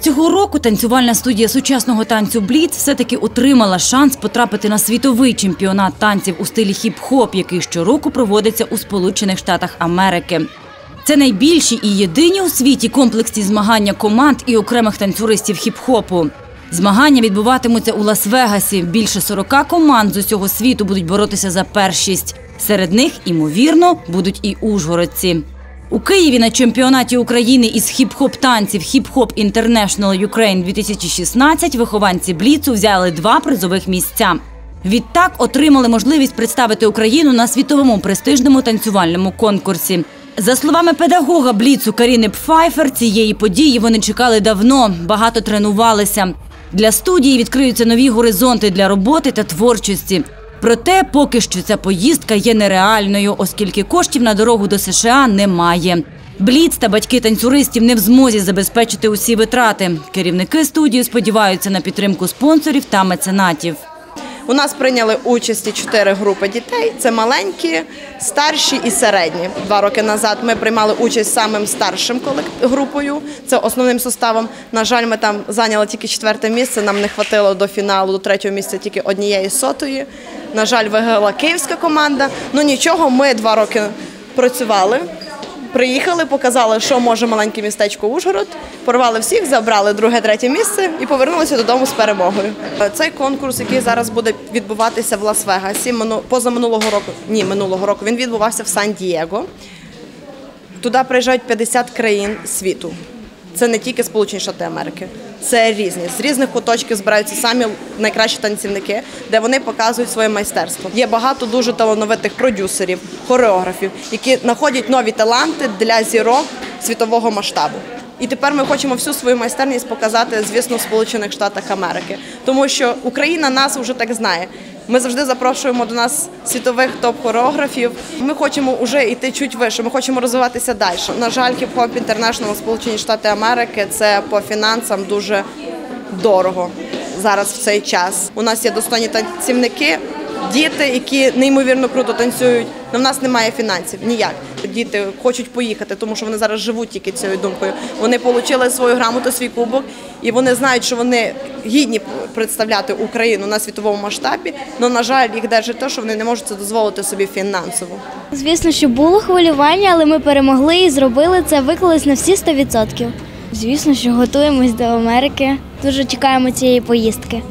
Цього року танцювальна студія сучасного танцю Бліц все-таки отримала шанс потрапити на світовий чемпіонат танців у стилі хіп-хоп, який щороку проводиться у Сполучених Штатах Америки. Це найбільші і єдині у світі комплексні змагання команд і окремих танцюристів хіп-хопу. Змагання відбуватимуться у Лас-Вегасі. Більше 40 команд з усього світу будуть боротися за першість. Серед них, імовірно, будуть і ужгородці. У Києві на чемпіонаті України із хіп-хоп танців Хіп-хоп International Ukraine 2016 вихованці Бліцу взяли два призових місця. Відтак отримали можливість представити Україну на світовому престижному танцювальному конкурсі. За словами педагога Бліцу Каріни Пфайфер, цієї події вони чекали давно, багато тренувалися. Для студії відкриються нові горизонти для роботи та творчості. Проте поки що ця поїздка є нереальною, оскільки коштів на дорогу до США немає. Бліц та батьки танцюристів не в змозі забезпечити усі витрати. Керівники студії сподіваються на підтримку спонсорів та меценатів. У нас прийняли участі чотири групи дітей: це маленькі, старші і середні. Два роки назад ми приймали участь самим старшим групою, це основним составом. На жаль, ми там зайняли тільки четверте місце. Нам не хватило до фіналу, до третього місця тільки однієї сотої. На жаль, виграла київська команда. Ну нічого, ми два роки працювали. Приїхали, показали, що може маленьке містечко Ужгород. Порвали всіх, забрали друге, третє місце і повернулися додому з перемогою. Цей конкурс, який зараз буде відбуватися в Лас-Вегасі, поза позаминулого року, ні, минулого року, він відбувався в Сан-Дієго. Туди приїжджають 50 країн світу. Це не тільки Сполучені Штати Америки, це різні. З різних куточків збираються самі найкращі танцівники, де вони показують своє майстерство. Є багато дуже талановитих продюсерів, хореографів, які знаходять нові таланти для зірок світового масштабу. І тепер ми хочемо всю свою майстерність показати, звісно, в Сполучених Штатах Америки, тому що Україна нас вже так знає. Ми завжди запрошуємо до нас світових топ-хореографів. Ми хочемо вже йти чуть вище. Ми хочемо розвиватися далі. На жаль, хіп-хоп Сполучені Штати Америки це по фінансам дуже дорого зараз в цей час. У нас є достойні танцівники, діти, які неймовірно круто танцюють. але в нас немає фінансів ніяк. Діти хочуть поїхати, тому що вони зараз живуть тільки цією думкою. Вони отримали свою грамоту, свій кубок, і вони знають, що вони гідні представляти Україну на світовому масштабі. Але, на жаль, їх держить те, що вони не можуть це дозволити собі фінансово. Звісно, що було хвилювання, але ми перемогли і зробили це, виклались на всі 100%. Звісно, що готуємось до Америки. Дуже чекаємо цієї поїздки.